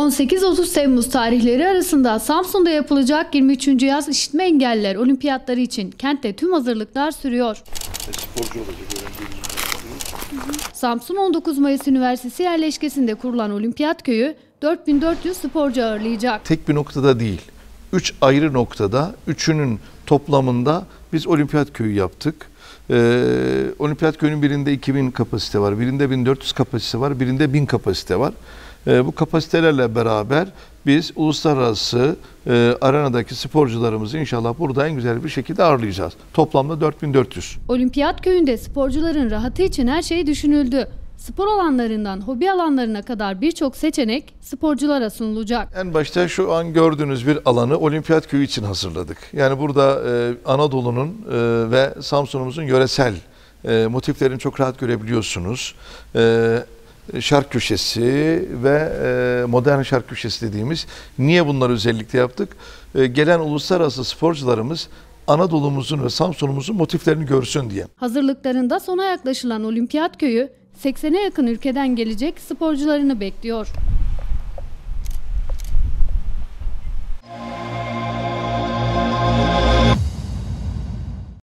18-30 Temmuz tarihleri arasında Samsun'da yapılacak 23. Yaz İşitme Engelliler Olimpiyatları için kentte tüm hazırlıklar sürüyor. Samsun 19 Mayıs Üniversitesi yerleşkesinde kurulan Olimpiyat Köyü 4400 sporcu ağırlayacak. Tek bir noktada değil. Üç ayrı noktada, üçünün toplamında biz olimpiyat köyü yaptık. Ee, olimpiyat köyünün birinde 2000 kapasite var, birinde 1400 kapasite var, birinde 1000 kapasite var. Ee, bu kapasitelerle beraber biz uluslararası e, arenadaki sporcularımızı inşallah burada en güzel bir şekilde ağırlayacağız. Toplamda 4400. Olimpiyat Köyü'nde sporcuların rahatı için her şey düşünüldü. Spor alanlarından hobi alanlarına kadar birçok seçenek sporculara sunulacak. En başta şu an gördüğünüz bir alanı Olimpiyat Köyü için hazırladık. Yani burada e, Anadolu'nun e, ve Samsun'umuzun yöresel e, motiflerini çok rahat görebiliyorsunuz. E, şark köşesi ve e, modern şark köşesi dediğimiz. Niye bunları özellikle yaptık? E, gelen uluslararası sporcularımız Anadolu'muzun ve Samsun'umuzun motiflerini görsün diye. Hazırlıklarında sona yaklaşılan Olimpiyat Köyü 80'e yakın ülkeden gelecek sporcularını bekliyor.